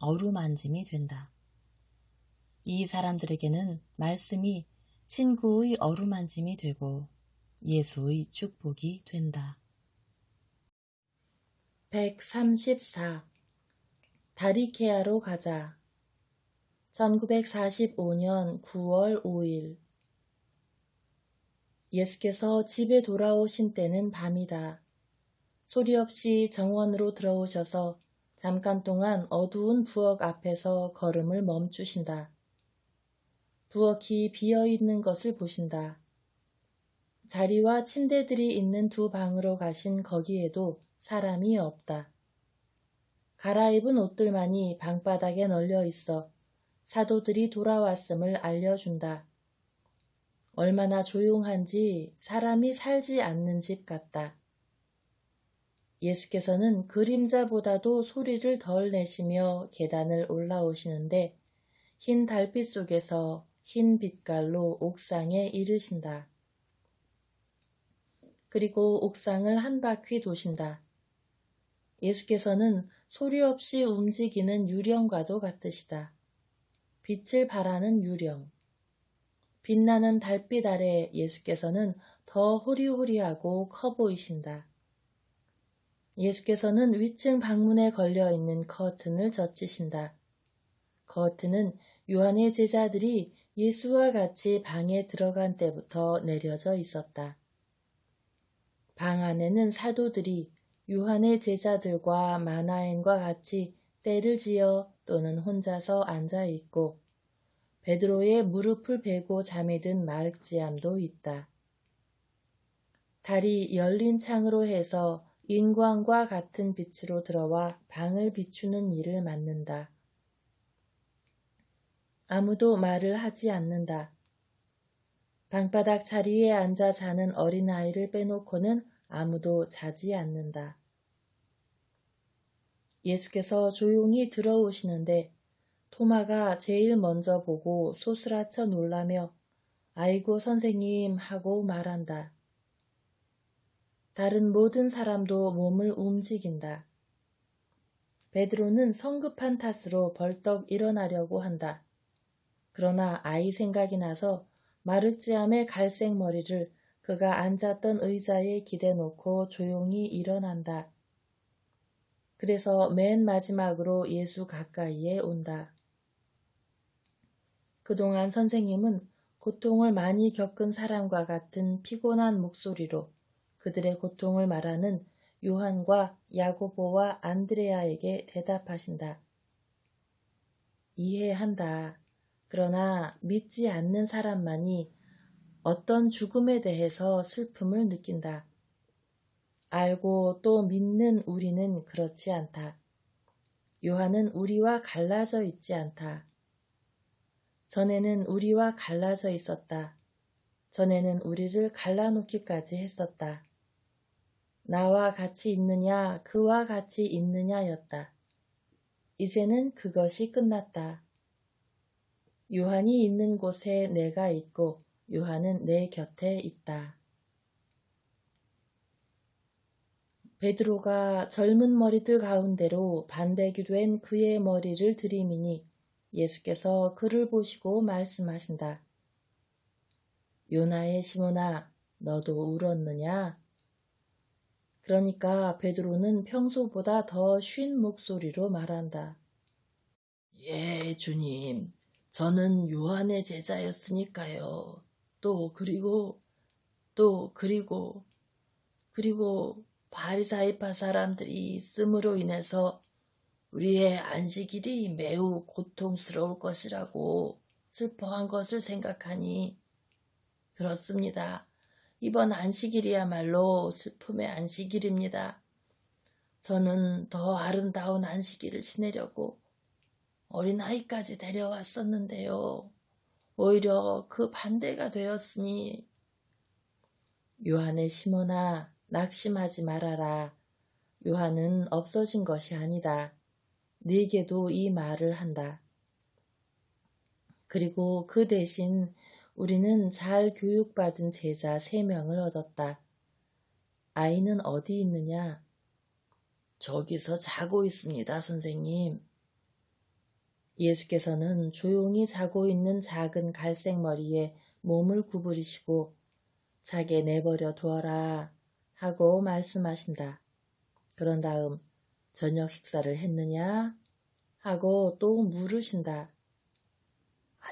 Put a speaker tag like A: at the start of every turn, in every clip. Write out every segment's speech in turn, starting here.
A: 어루만짐이 된다. 이 사람들에게는 말씀이 친구의 어루만짐이 되고 예수의 축복이 된다. 134. 다리케아로 가자. 1945년 9월 5일. 예수께서 집에 돌아오신 때는 밤이다. 소리 없이 정원으로 들어오셔서 잠깐 동안 어두운 부엌 앞에서 걸음을 멈추신다. 부엌이 비어 있는 것을 보신다. 자리와 침대들이 있는 두 방으로 가신 거기에도 사람이 없다. 갈아입은 옷들만이 방바닥에 널려 있어 사도들이 돌아왔음을 알려준다. 얼마나 조용한지 사람이 살지 않는 집 같다. 예수께서는 그림자보다도 소리를 덜 내시며 계단을 올라오시는데 흰 달빛 속에서 흰 빛깔로 옥상에 이르신다. 그리고 옥상을 한 바퀴 도신다. 예수께서는 소리 없이 움직이는 유령과도 같으시다. 빛을 발하는 유령. 빛나는 달빛 아래 예수께서는 더 호리호리하고 커 보이신다. 예수께서는 위층 방문에 걸려 있는 커튼을 젖히신다. 커튼은 요한의 제자들이 예수와 같이 방에 들어간 때부터 내려져 있었다. 방 안에는 사도들이 요한의 제자들과 마나엔과 같이 때를 지어 또는 혼자서 앉아 있고 베드로의 무릎을 베고 잠이 든 마르지암도 있다. 달이 열린 창으로 해서 인광과 같은 빛으로 들어와 방을 비추는 일을 맡는다. 아무도 말을 하지 않는다. 방바닥 자리에 앉아 자는 어린아이를 빼놓고는 아무도 자지 않는다. 예수께서 조용히 들어오시는데 토마가 제일 먼저 보고 소스라쳐 놀라며 아이고 선생님 하고 말한다. 다른 모든 사람도 몸을 움직인다. 베드로는 성급한 탓으로 벌떡 일어나려고 한다. 그러나 아이 생각이 나서 마르지암의 갈색 머리를 그가 앉았던 의자에 기대 놓고 조용히 일어난다. 그래서 맨 마지막으로 예수 가까이에 온다. 그동안 선생님은 고통을 많이 겪은 사람과 같은 피곤한 목소리로 그들의 고통을 말하는 요한과 야고보와 안드레아에게 대답하신다. 이해한다. 그러나 믿지 않는 사람만이 어떤 죽음에 대해서 슬픔을 느낀다. 알고 또 믿는 우리는 그렇지 않다. 요한은 우리와 갈라져 있지 않다. 전에는 우리와 갈라져 있었다. 전에는 우리를 갈라놓기까지 했었다. 나와 같이 있느냐, 그와 같이 있느냐였다. 이제는 그것이 끝났다. 요한이 있는 곳에 내가 있고 요한은 내 곁에 있다. 베드로가 젊은 머리들 가운데로 반대기 된 그의 머리를 들이미니 예수께서 그를 보시고 말씀하신다. 요나의 시모나 너도 울었느냐? 그러니까 베드로는 평소보다 더 쉰 목소리로 말한다. 예, 주님. 저는 요한의 제자였으니까요. 또 그리고 또 그리고 그리고 바리사이파 사람들이 있음으로 인해서 우리의 안식일이 매우 고통스러울 것이라고 슬퍼한 것을 생각하니 그렇습니다. 이번 안식일이야말로 슬픔의 안식일입니다. 저는 더 아름다운 안식일을 지내려고 어린아이까지 데려왔었는데요. 오히려 그 반대가 되었으니 요한의 시몬아 낙심하지 말아라. 요한은 없어진 것이 아니다. 네게도 이 말을 한다. 그리고 그 대신 우리는 잘 교육받은 제자 세 명을 얻었다. 아이는 어디 있느냐? 저기서 자고 있습니다, 선생님. 예수께서는 조용히 자고 있는 작은 갈색 머리에 몸을 구부리시고 자게 내버려 두어라 하고 말씀하신다. 그런 다음 저녁 식사를 했느냐? 하고 또 물으신다.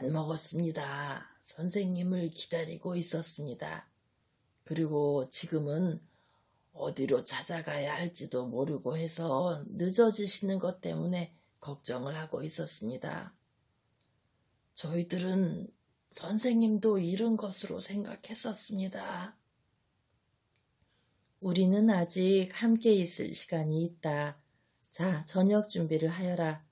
A: 안 먹었습니다. 선생님을 기다리고 있었습니다. 그리고 지금은 어디로 찾아가야 할지도 모르고 해서 늦어지시는 것 때문에 걱정을 하고 있었습니다. 저희들은 선생님도 잃은 것으로 생각했었습니다. 우리는 아직 함께 있을 시간이 있다. 자, 저녁 준비를 하여라.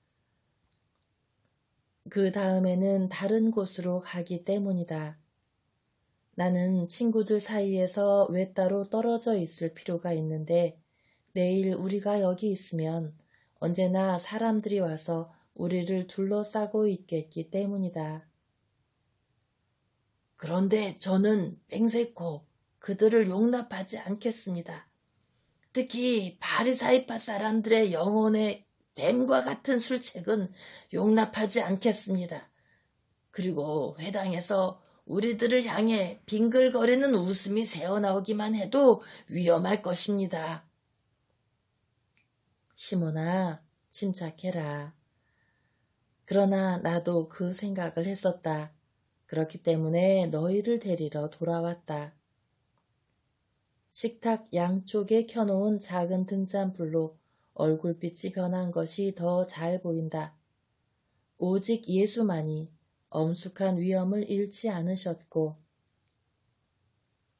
A: 그 다음에는 다른 곳으로 가기 때문이다. 나는 친구들 사이에서 외따로 떨어져 있을 필요가 있는데 내일 우리가 여기 있으면 언제나 사람들이 와서 우리를 둘러싸고 있겠기 때문이다. 그런데 저는 맹세코 그들을 용납하지 않겠습니다. 특히 바리사이파 사람들의 영혼의 뱀과 같은 술책은 용납하지 않겠습니다. 그리고 회당에서 우리들을 향해 빙글거리는 웃음이 새어나오기만 해도 위험할 것입니다. 시모나, 침착해라. 그러나 나도 그 생각을 했었다. 그렇기 때문에 너희를 데리러 돌아왔다. 식탁 양쪽에 켜놓은 작은 등잔불로 얼굴빛이 변한 것이 더 잘 보인다. 오직 예수만이 엄숙한 위험을 잃지 않으셨고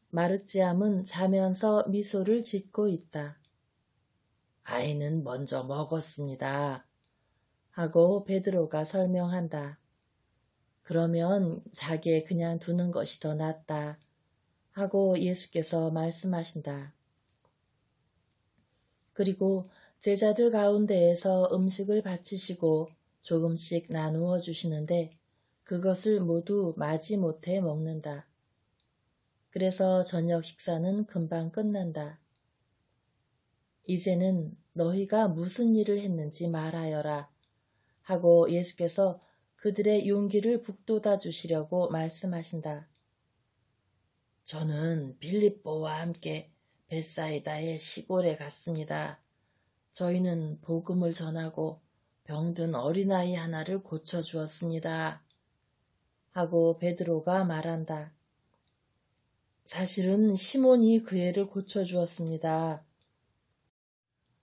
A: 마르지암은 자면서 미소를 짓고 있다. 아이는 먼저 먹었습니다. 하고 베드로가 설명한다. 그러면 자기에 그냥 두는 것이 더 낫다. 하고 예수께서 말씀하신다. 그리고 제자들 가운데에서 음식을 바치시고 조금씩 나누어 주시는데 그것을 모두 마지못해 먹는다. 그래서 저녁 식사는 금방 끝난다. 이제는 너희가 무슨 일을 했는지 말하여라. 하고 예수께서 그들의 용기를 북돋아 주시려고 말씀하신다. 저는 빌립보와 함께 베사이다의 시골에 갔습니다. 저희는 복음을 전하고 병든 어린아이 하나를 고쳐주었습니다. 하고 베드로가 말한다. 사실은 시몬이 그 애를 고쳐주었습니다.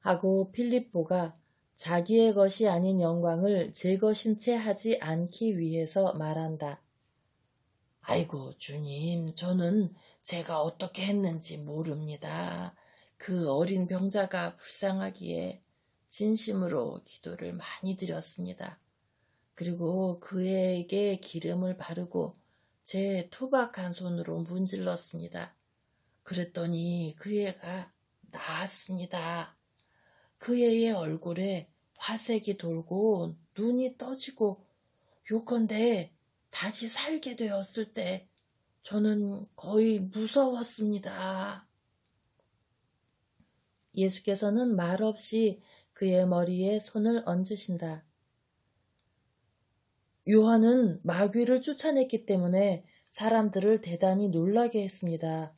A: 하고 필립보가 자기의 것이 아닌 영광을 제 것인 채 하지 않기 위해서 말한다. 아이고, 주님, 저는 제가 어떻게 했는지 모릅니다. 그 어린 병자가 불쌍하기에 진심으로 기도를 많이 드렸습니다. 그리고 그에게 기름을 바르고 제 투박한 손으로 문질렀습니다. 그랬더니 그 애가 나았습니다. 그 애의 얼굴에 화색이 돌고 눈이 떠지고 요컨대 다시 살게 되었을 때 저는 거의 무서웠습니다. 예수께서는 말없이 그의 머리에 손을 얹으신다. 요한은 마귀를 쫓아냈기 때문에 사람들을 대단히 놀라게 했습니다.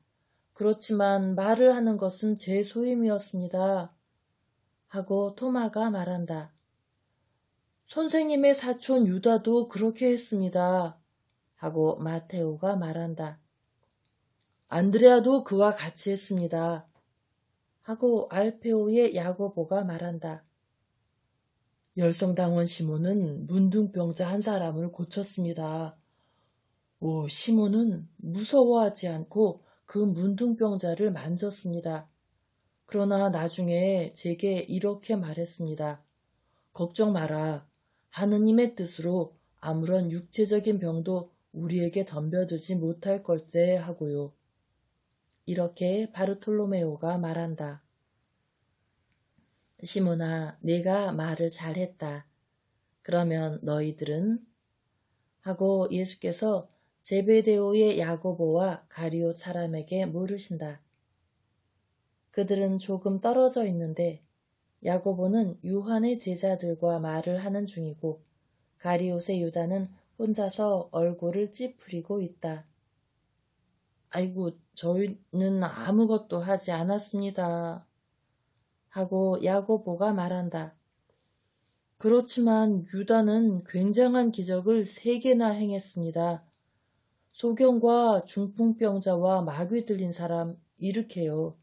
A: 그렇지만 말을 하는 것은 제 소임이었습니다. 하고 토마가 말한다. 선생님의 사촌 유다도 그렇게 했습니다. 하고 마테오가 말한다. 안드레아도 그와 같이 했습니다. 하고 알페오의 야고보가 말한다. 열성당원 시몬은 문둥병자 한 사람을 고쳤습니다. 오, 시몬은 무서워하지 않고 그 문둥병자를 만졌습니다. 그러나 나중에 제게 이렇게 말했습니다. 걱정 마라. 하느님의 뜻으로 아무런 육체적인 병도 우리에게 덤벼들지 못할 걸세 하고요. 이렇게 바르톨로메오가 말한다. 시몬아, 내가 말을 잘했다. 그러면 너희들은? 하고 예수께서 제베데오의 야고보와 가리오 사람에게 물으신다. 그들은 조금 떨어져 있는데 야고보는 유한의 제자들과 말을 하는 중이고 가리옷의 유다는 혼자서 얼굴을 찌푸리고 있다. 아이고, 저희는 아무것도 하지 않았습니다. 하고 야고보가 말한다. 그렇지만 유다는 굉장한 기적을 세 개나 행했습니다. 소경과 중풍병자와 마귀 들린 사람 일으켜요.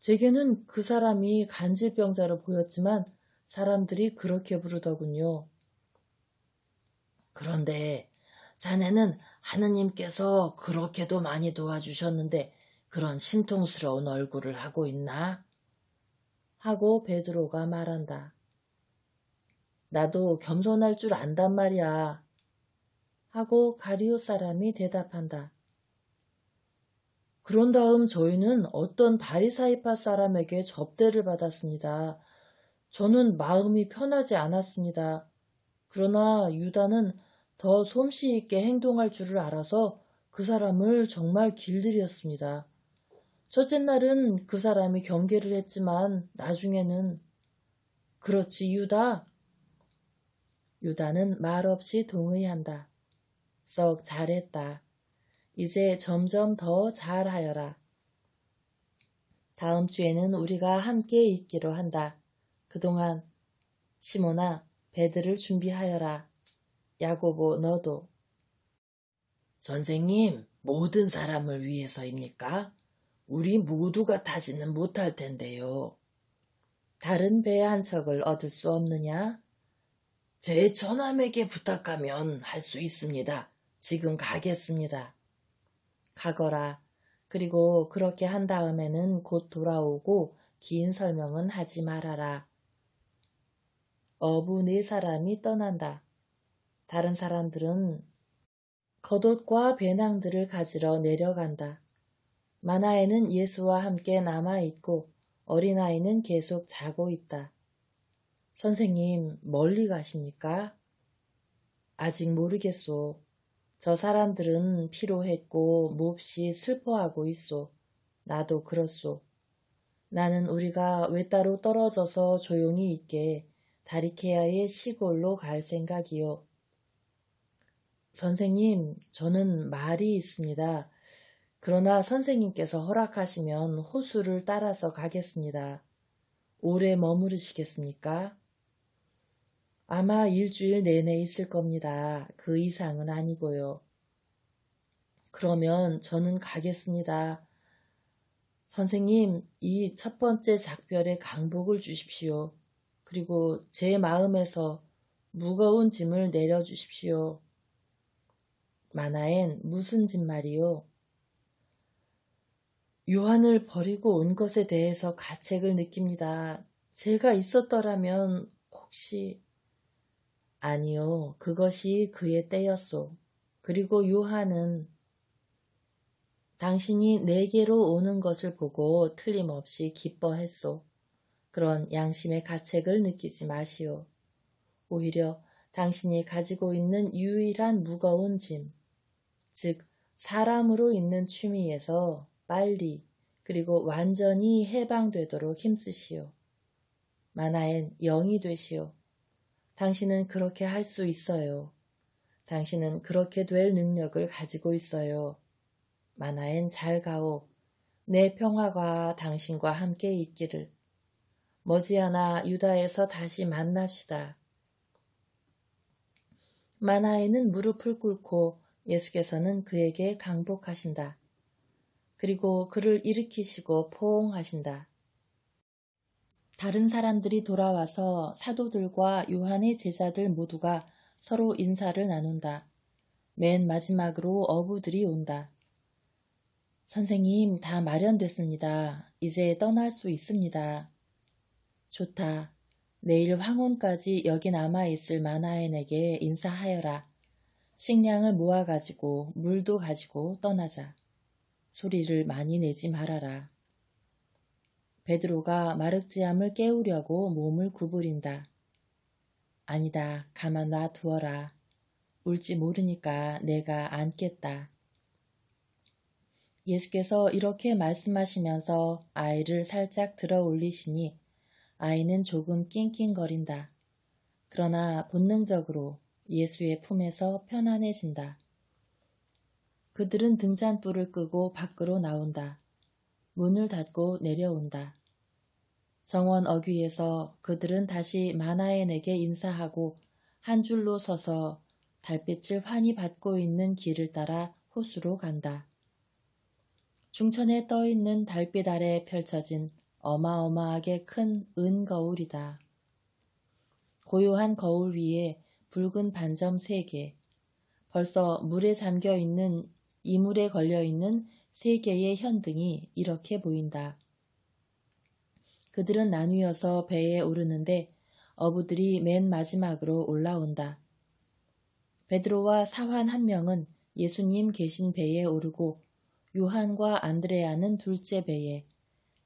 A: 제게는 그 사람이 간질병자로 보였지만 사람들이 그렇게 부르더군요. 그런데 자네는 하느님께서 그렇게도 많이 도와주셨는데 그런 신통스러운 얼굴을 하고 있나? 하고 베드로가 말한다. 나도 겸손할 줄 안단 말이야. 하고 가리오 사람이 대답한다. 그런 다음 저희는 어떤 바리사이파 사람에게 접대를 받았습니다. 저는 마음이 편하지 않았습니다. 그러나 유다는 더 솜씨 있게 행동할 줄을 알아서 그 사람을 정말 길들였습니다. 첫째 날은 그 사람이 경계를 했지만 나중에는 그렇지 유다. 유다는 말없이 동의한다. 썩 잘했다. 이제 점점 더 잘하여라. 다음 주에는 우리가 함께 있기로 한다. 그동안 시모나 배들을 준비하여라. 야고보 너도. 선생님, 모든 사람을 위해서입니까? 우리 모두가 타지는 못할 텐데요. 다른 배 한 척을 얻을 수 없느냐? 제 처남에게 부탁하면 할 수 있습니다. 지금 가겠습니다. 가거라. 그리고 그렇게 한 다음에는 곧 돌아오고 긴 설명은 하지 말아라. 어부 네 사람이 떠난다. 다른 사람들은 겉옷과 배낭들을 가지러 내려간다. 마나에는 예수와 함께 남아있고 어린아이는 계속 자고 있다. 선생님, 멀리 가십니까? 아직 모르겠소. 저 사람들은 피로했고 몹시 슬퍼하고 있소. 나도 그렇소. 나는 우리가 외따로 떨어져서 조용히 있게 다리케아의 시골로 갈 생각이요. 선생님, 저는 말이 있습니다. 그러나 선생님께서 허락하시면 호수를 따라서 가겠습니다. 오래 머무르시겠습니까? 아마 일주일 내내 있을 겁니다. 그 이상은 아니고요. 그러면 저는 가겠습니다. 선생님, 이 첫 번째 작별에 강복을 주십시오. 그리고 제 마음에서 무거운 짐을 내려주십시오. 마나엔 무슨 짐 말이요? 요한을 버리고 온 것에 대해서 가책을 느낍니다. 제가 있었더라면 혹시 아니요, 그것이 그의 때였소. 그리고 요한은 당신이 내게로 오는 것을 보고 틀림없이 기뻐했소. 그런 양심의 가책을 느끼지 마시오. 오히려 당신이 가지고 있는 유일한 무거운 짐, 즉 사람으로 있는 취미에서 빨리 그리고 완전히 해방되도록 힘쓰시오. 마나엔 영이 되시오. 당신은 그렇게 할 수 있어요. 당신은 그렇게 될 능력을 가지고 있어요. 마나엔 잘 가오. 내 평화가 당신과 함께 있기를. 머지않아 유다에서 다시 만납시다. 마나에는 무릎을 꿇고 예수께서는 그에게 강복하신다. 그리고 그를 일으키시고 포옹하신다. 다른 사람들이 돌아와서 사도들과 요한의 제자들 모두가 서로 인사를 나눈다. 맨 마지막으로 어부들이 온다. 선생님, 다 마련됐습니다. 이제 떠날 수 있습니다. 좋다. 내일 황혼까지 여기 남아있을 마나엔에게 인사하여라. 식량을 모아 가지고 물도 가지고 떠나자. 소리를 많이 내지 말아라. 베드로가 마륵지암을 깨우려고 몸을 구부린다. 아니다. 가만 놔두어라. 울지 모르니까 내가 안겠다. 예수께서 이렇게 말씀하시면서 아이를 살짝 들어 올리시니 아이는 조금 낑낑거린다. 그러나 본능적으로 예수의 품에서 편안해진다. 그들은 등잔불을 끄고 밖으로 나온다. 문을 닫고 내려온다. 정원 어귀에서 그들은 다시 마나엔에게 인사하고 한 줄로 서서 달빛을 환히 받고 있는 길을 따라 호수로 간다. 중천에 떠 있는 달빛 아래 펼쳐진 어마어마하게 큰 은 거울이다. 고요한 거울 위에 붉은 반점 세 개, 벌써 물에 잠겨 있는 이물에 걸려 있는 세 개의 현등이 이렇게 보인다. 그들은 나뉘어서 배에 오르는데 어부들이 맨 마지막으로 올라온다. 베드로와 사환 한 명은 예수님 계신 배에 오르고 요한과 안드레아는 둘째 배에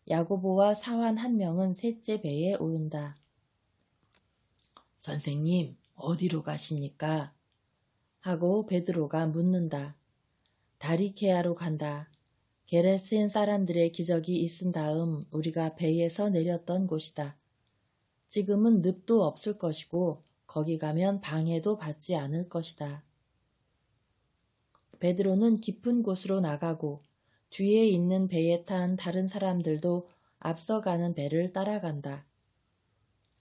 A: 야고보와 사환 한 명은 셋째 배에 오른다. 선생님, 어디로 가십니까? 하고 베드로가 묻는다. 다리케아로 간다. 게레센 사람들의 기적이 있은 다음 우리가 배에서 내렸던 곳이다. 지금은 늪도 없을 것이고 거기 가면 방해도 받지 않을 것이다. 베드로는 깊은 곳으로 나가고 뒤에 있는 배에 탄 다른 사람들도 앞서가는 배를 따라간다.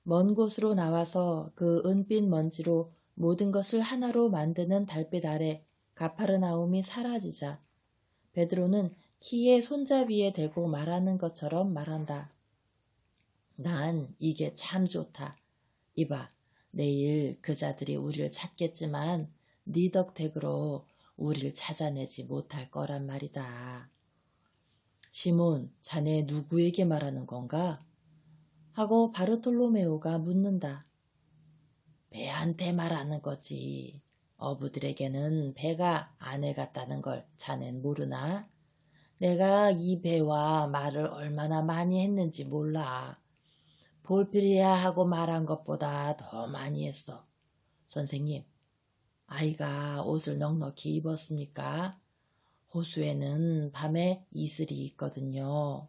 A: 먼 곳으로 나와서 그 은빛 먼지로 모든 것을 하나로 만드는 달빛 아래 가파르나움이 사라지자 베드로는 키에 손잡이에 대고 말하는 것처럼 말한다. 난 이게 참 좋다. 이봐, 내일 그자들이 우리를 찾겠지만 네 덕택으로 우리를 찾아내지 못할 거란 말이다. 시몬, 자네 누구에게 말하는 건가? 하고 바르톨로메오가 묻는다. 배한테 말하는 거지. 어부들에게는 배가 아내 같다는 걸 자넨 모르나? 내가 이 배와 말을 얼마나 많이 했는지 몰라. 볼필이야 하고 말한 것보다 더 많이 했어. 선생님, 아이가 옷을 넉넉히 입었습니까? 호수에는 밤에 이슬이 있거든요.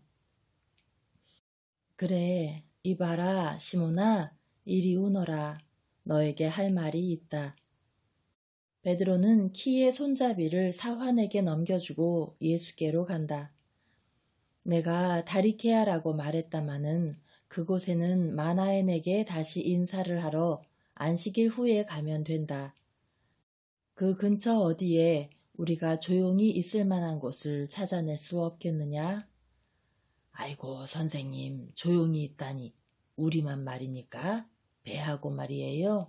A: 그래, 이봐라, 시모나, 이리 오너라. 너에게 할 말이 있다. 베드로는 키의 손잡이를 사환에게 넘겨주고 예수께로 간다. 내가 다리케아라고 말했다마는 그곳에는 마나엔에게 다시 인사를 하러 안식일 후에 가면 된다. 그 근처 어디에 우리가 조용히 있을 만한 곳을 찾아낼 수 없겠느냐? 아이고, 선생님, 조용히 있다니. 우리만 말입니까? 배하고 말이에요.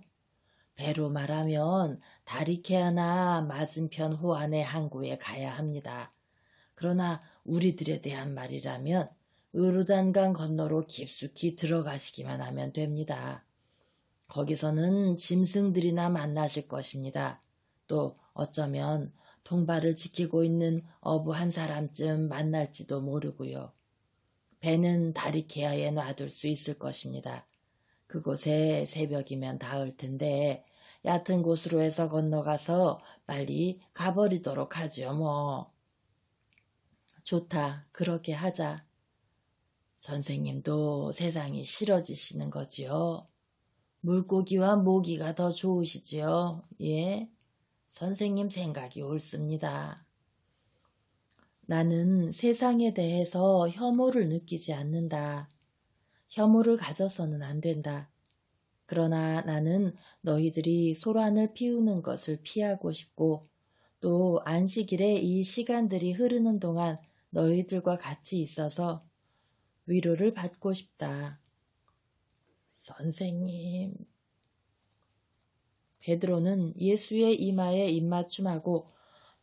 A: 배로 말하면 다리케아나 맞은편 호안의 항구에 가야 합니다. 그러나 우리들에 대한 말이라면 으르단강 건너로 깊숙이 들어가시기만 하면 됩니다. 거기서는 짐승들이나 만나실 것입니다. 또 어쩌면 통발을 지키고 있는 어부 한 사람쯤 만날지도 모르고요. 배는 다리케아에 놔둘 수 있을 것입니다. 그곳에 새벽이면 닿을 텐데 얕은 곳으로 해서 건너가서 빨리 가버리도록 하지요, 뭐. 좋다. 그렇게 하자. 선생님도 세상이 싫어지시는 거지요. 물고기와 모기가 더 좋으시지요. 예? 선생님 생각이 옳습니다. 나는 세상에 대해서 혐오를 느끼지 않는다. 혐오를 가져서는 안 된다. 그러나 나는 너희들이 소란을 피우는 것을 피하고 싶고 또 안식일에 이 시간들이 흐르는 동안 너희들과 같이 있어서 위로를 받고 싶다. 선생님. 베드로는 예수의 이마에 입맞춤하고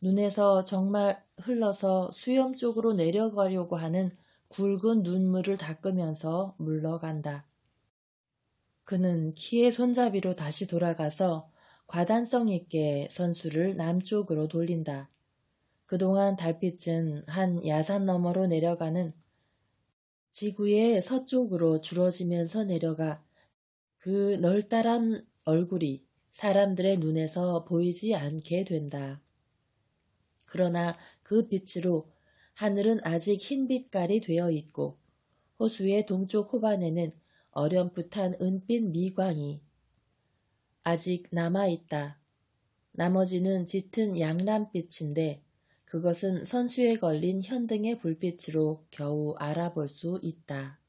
A: 눈에서 정말 흘러서 수염 쪽으로 내려가려고 하는 굵은 눈물을 닦으면서 물러간다. 그는 키의 손잡이로 다시 돌아가서 과단성 있게 선수를 남쪽으로 돌린다. 그동안 달빛은 한 야산 너머로 내려가는 지구의 서쪽으로 줄어지면서 내려가 그 널따란 얼굴이 사람들의 눈에서 보이지 않게 된다. 그러나 그 빛으로 하늘은 아직 흰 빛깔이 되어 있고 호수의 동쪽 호반에는 어렴풋한 은빛 미광이 아직 남아있다. 나머지는 짙은 양藍빛인데 그것은 선수에 걸린 현등의 불빛으로 겨우 알아볼 수 있다.